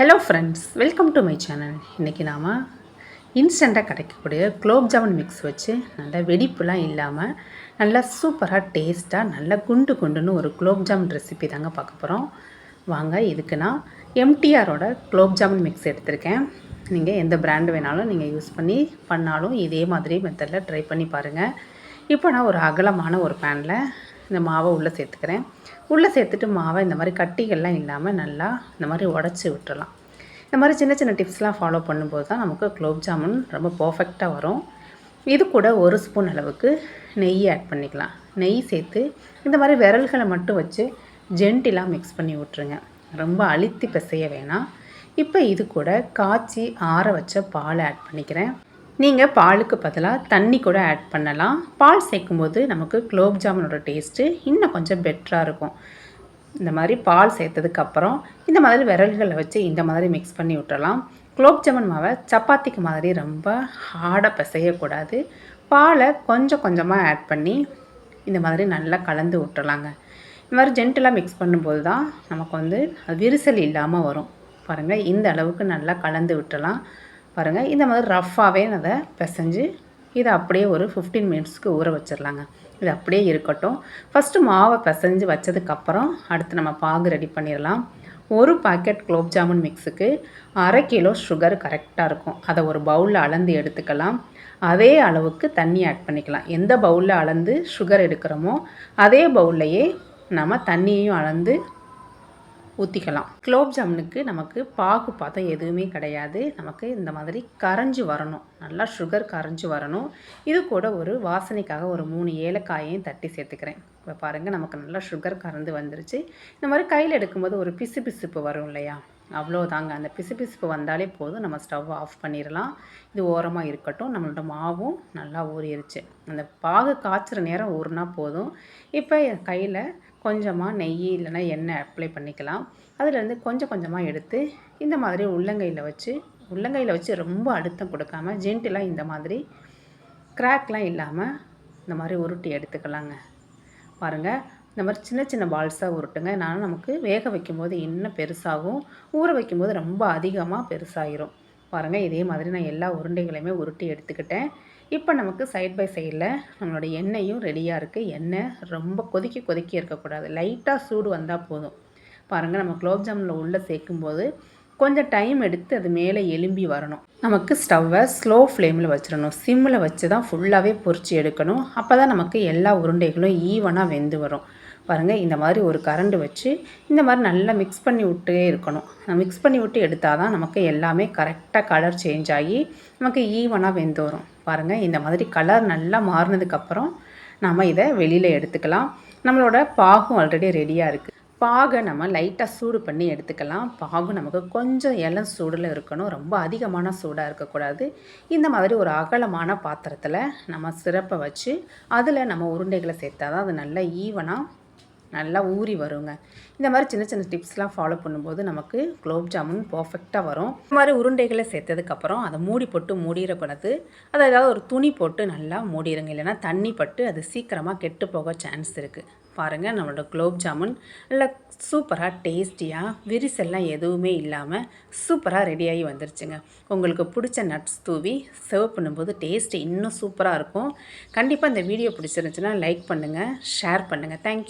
Hello friends welcome to my channel இன்றைக்கி நாம் இன்ஸ்டண்ட்டாக கிடைக்கக்கூடிய குலோப் ஜாமுன் மிக்ஸ் வச்சு நல்லா வெடிப்புலாம் இல்லாமல் நல்லா சூப்பராக டேஸ்ட்டாக நல்லா குண்டு குண்டுன்னு ஒரு குலோப் ஜாமுன் ரெசிபி தாங்க பார்க்க போகிறோம் வாங்க இதுக்கு நான் எம்டிஆரோட குலோப் ஜாமுன் மிக்ஸ் எடுத்திருக்கேன். நீங்கள் எந்த பிராண்டு வேணாலும் நீங்கள் யூஸ் பண்ணி பண்ணாலும் இதே மாதிரி மெத்தடில் ட்ரை பண்ணி பாருங்கள் இப்போ நான் ஒரு அகலமான ஒரு பேனில் இந்த மாவை உள்ளே சேர்த்துக்கிறேன். உள்ளே சேர்த்துட்டு மாவை இந்த மாதிரி கட்டிகள்லாம் இல்லாமல் நல்லா இந்த மாதிரி உடச்சி விட்டுடலாம் இந்த மாதிரி சின்ன சின்ன டிப்ஸ்லாம் ஃபாலோ பண்ணும்போது தான் நமக்கு குலோப் ஜாமுன் ரொம்ப பர்ஃபெக்டாக வரும். இது கூட ஒரு ஸ்பூன் அளவுக்கு நெய் ஆட் பண்ணிக்கலாம். நெய் சேர்த்து இந்த மாதிரி விரல்களை மட்டும் வச்சு ஜென்டிலாக மிக்ஸ் பண்ணி விட்ருங்க ரொம்ப அழுத்தி பிசைய வேணாம். இப்போ இது கூட காய்ச்சி ஆற வச்ச பால் ஆட் பண்ணிக்கிறேன். நீங்கள் பாலுக்கு பதிலாக தண்ணி கூட ஆட் பண்ணலாம். பால் சேர்க்கும்போது நமக்கு குலோப் ஜாமுனோட டேஸ்ட்டு இன்னும் கொஞ்சம் பெட்டராக இருக்கும். இந்த மாதிரி பால் சேர்த்ததுக்கப்புறம் இந்த மாதிரி விரல்களை வச்சு இந்த மாதிரி மிக்ஸ் பண்ணி விட்டுறலாம் குலோப் ஜாமுன் மாவை சப்பாத்திக்கு மாதிரி ரொம்ப ஹார்டாக பிசையக்கூடாது. பாலை கொஞ்சம் கொஞ்சமாக ஆட் பண்ணி இந்த மாதிரி நல்லா கலந்து விட்டுறலாங்க இந்த மாதிரி ஜென்டலாக மிக்ஸ் பண்ணும்போது தான் நமக்கு வந்து விரிசல் இல்லாமல் வரும். பாருங்கள் இந்த அளவுக்கு நல்லா கலந்து விட்டுறலாம் பாருங்கள் இந்த மாதிரி ரஃப்பாகவே அதை பிசைஞ்சு இதை அப்படியே ஒரு ஃபிஃப்டீன் மினிட்ஸ்க்கு ஊற வச்சிடலாங்க இது அப்படியே இருக்கட்டும். ஃபஸ்ட்டு மாவை பிசைஞ்சு வச்சதுக்கப்புறம் அடுத்து நம்ம பாகு ரெடி பண்ணிடலாம் ஒரு பாக்கெட் குலோப் ஜாமுன் மிக்ஸுக்கு அரை கிலோ சுகர் கரெக்டாக இருக்கும். அதை ஒரு பவுலில் அளந்து எடுத்துக்கலாம். அதே அளவுக்கு தண்ணி ஆட் பண்ணிக்கலாம். எந்த பவுலில் அளந்து சுகர் எடுக்கிறோமோ அதே பவுல்லையே நம்ம தண்ணியையும் அளந்து ஊற்றிக்கலாம் குலோப் ஜாமுனுக்கு நமக்கு பாகு பார்த்தா எதுவுமே கிடையாது. நமக்கு இந்த மாதிரி கரைஞ்சி வரணும். நல்லா சுகர் கரைஞ்சி வரணும். இது கூட ஒரு வாசனைக்காக ஒரு மூணு ஏலக்காயையும் தட்டி சேர்த்துக்கிறேன். இப்போ பாருங்கள் நமக்கு நல்லா சுகர் கறந்து வந்துருச்சு. இந்த மாதிரி கையில் எடுக்கும்போது ஒரு பிசு பிசுப்பு வரும் இல்லையா? அவ்வளோதாங்க அந்த பிசு பிசுப்பு வந்தாலே போதும். நம்ம ஸ்டவ் ஆஃப் பண்ணிடலாம் இது ஓரமாக இருக்கட்டும். நம்மளோட மாவும் நல்லா ஊறிடுச்சு அந்த பாகு காய்ச்சிற நேரம் ஊறினா போதும். இப்போ கையில் கொஞ்சமாக நெய் இல்லைன்னா எண்ணெய் அப்ளை பண்ணிக்கலாம். அதுலேருந்து கொஞ்சம் கொஞ்சமாக எடுத்து இந்த மாதிரி உள்ளங்கையில் வச்சு உள்ளங்கையில் வச்சு ரொம்ப அழுத்தம் கொடுக்காம ஜென்டிலாக இந்த மாதிரி கிராக்லாம் இல்லாமல் இந்த மாதிரி உருட்டி எடுத்துக்கலாங்க. பாருங்கள் இந்த மாதிரி சின்ன சின்ன பால்ஸாக உருட்டுங்க. நான் நமக்கு வேக வைக்கும்போது இன்னும் பெருசாகும். ஊற வைக்கும்போது ரொம்ப அதிகமாக பெருசாகிரும் பாருங்கள் இதே மாதிரி நான் எல்லா உருண்டைகளையுமே உருட்டி எடுத்துக்கிட்டேன். இப்போ நமக்கு சைட் பை சைடில் நம்மளோட எண்ணெயும் ரெடியாக இருக்குது எண்ணெய் ரொம்ப கொதிக்க கொதிக்க இருக்கக்கூடாது. லைட்டாக சூடு வந்தால் போதும். பாருங்கள் நம்ம குலோப் ஜாமுனில் உள்ளே சேர்க்கும்போது கொஞ்சம் டைம் எடுத்து அது மேலே எலும்பி வரணும். நமக்கு ஸ்டவ்வை ஸ்லோ ஃப்ளேமில் வச்சிடணும். சிம்மில் வச்சு தான் ஃபுல்லாகவே பொறிச்சு எடுக்கணும். அப்போ தான் நமக்கு எல்லா உருண்டைகளும் ஈவனாக வெந்து வரும். பாருங்கள் இந்த மாதிரி ஒரு கரண்டு வச்சு இந்த மாதிரி நல்லா மிக்ஸ் பண்ணி விட்டே இருக்கணும். மிக்ஸ் பண்ணி விட்டு எடுத்தால் தான் நமக்கு எல்லாமே கரெக்டாக கலர் சேஞ்ச் ஆகி நமக்கு ஈவனாக வெந்து வரும் பாருங்கள் இந்த மாதிரி கலர் நல்லா மாறினதுக்கப்புறம் நம்ம இதை வெளியில் எடுத்துக்கலாம். நம்மளோட பாகும் ஆல்ரெடி ரெடியாக இருக்குது பாகை நம்ம லைட்டாக சூடு பண்ணி எடுத்துக்கலாம். பாகு நமக்கு கொஞ்சம் இளம் சூடில் இருக்கணும். ரொம்ப அதிகமான சூடாக இருக்கக்கூடாது. இந்த மாதிரி ஒரு அகலமான பாத்திரத்தில் நம்ம சிறப்பை வச்சு அதில் நம்ம உருண்டைகளை சேர்த்தா தான் அது நல்லா ஈவனாக நல்லா ஊறி வருங்க. இந்த மாதிரி சின்ன சின்ன டிப்ஸ்லாம் ஃபாலோ பண்ணும்போது நமக்கு குலோப் ஜாமுன் பர்ஃபெக்டாக வரும். இந்த மாதிரி உருண்டைகளை சேர்த்ததுக்கப்புறம் அதை மூடி போட்டு மூடிடக்கூடாது அதை ஏதாவது ஒரு துணி போட்டு நல்லா மூடிடுங்க இல்லைன்னா தண்ணி பட்டு அது சீக்கிரமாக கெட்டு போக சான்ஸ் இருக்குது பாருங்கள் நம்மளோட குலோப் ஜாமுன் நல்லா சூப்பராக டேஸ்டியாக விரிசெல்லாம் எதுவுமே இல்லாமல் சூப்பராக ரெடியாகி வந்துருச்சுங்க. உங்களுக்கு பிடிச்ச நட்ஸ் தூவி சர்வ் பண்ணும்போது டேஸ்ட்டு இன்னும் சூப்பராக இருக்கும். கண்டிப்பாக இந்த வீடியோ பிடிச்சிருந்துச்சுன்னா லைக் பண்ணுங்கள் ஷேர் பண்ணுங்கள் தேங்க்யூ